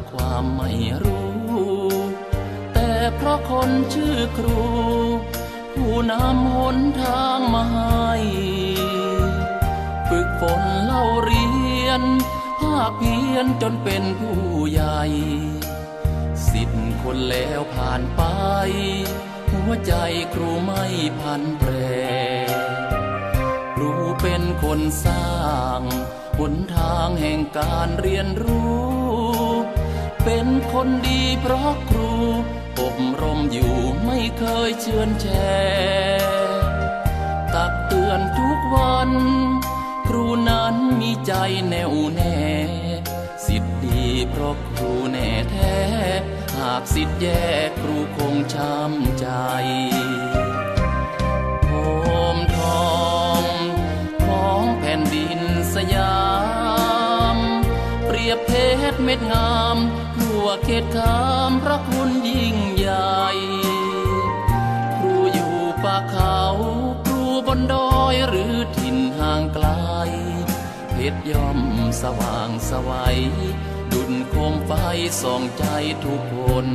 จากความไม่รู้ แต่เพราะคนชื่อครู ผู้นำหนทางมาให้ฝึกฝนเล่าเรียน ภาคเพียนจนเป็นผู้ใหญ่ สิทธิ์คนแล้วผ่านไป หัวใจครูไม่พันแปรครูเป็นคนสร้างหนทางแห่งการเรียนรู้ เป็นคนดีเพราะครูอบรมอยู่ไม่เคยเชือนแชตักเตือนทุกวัน ครูนั้นมีใจแน่วแน่ สิทธิ์ดีเพราะครูแน่แท้ หากสิทธิ์แย่ครูคงช้ำใจ รียบเพชรเม็ดงามทั่วเขตคามพระคุณยิ่งใหญ่ครูอยู่ป่าเขาครูบนดอยหรือถิ่นห่างไกลเพชรย่อมสว่างสวัยดุลโคมไฟส่องใจทุกคน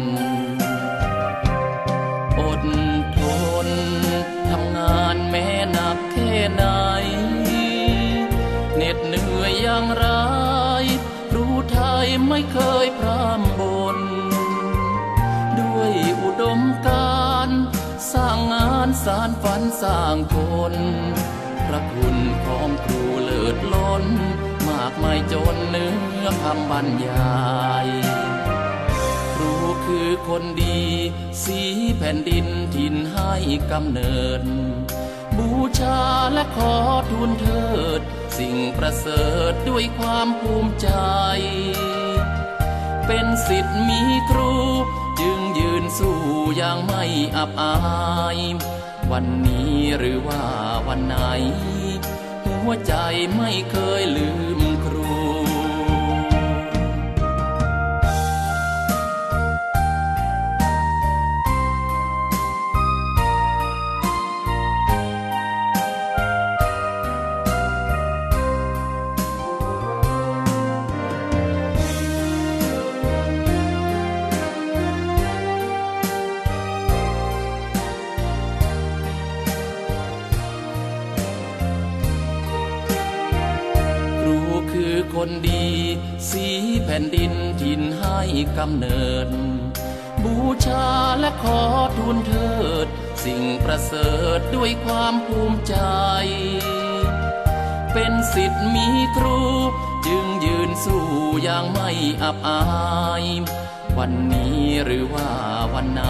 ไม่เคยพร่ำบน ด้วยอุดมการสร้างงานสารฝันสร้างคน พระคุณของครูเลิศล้น มากมายจนเนื้อคำบรรยายครูคือคนดี สีแผ่นดินถิ่นให้กำเนิด บูชาและขอทูลเทิด สิ่งประเสริฐด้วยความภูมิใจ เป็นสิทธิ์มีครู จึงยืนสู้อย่างไม่อับอาย วันนี้หรือว่าวันไหน หัวใจไม่เคยลืม คือคนดี สีแผ่นดินถิ่นให้กำเนิด บูชาและขอทูลเทิด สิ่งประเสริฐด้วยความภูมิใจ เป็นสิทธิ์มีครู จึงยืนสู้อย่างไม่อับอาย วันนี้หรือว่าวันไหน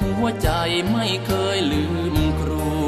หัวใจไม่เคยลืมครู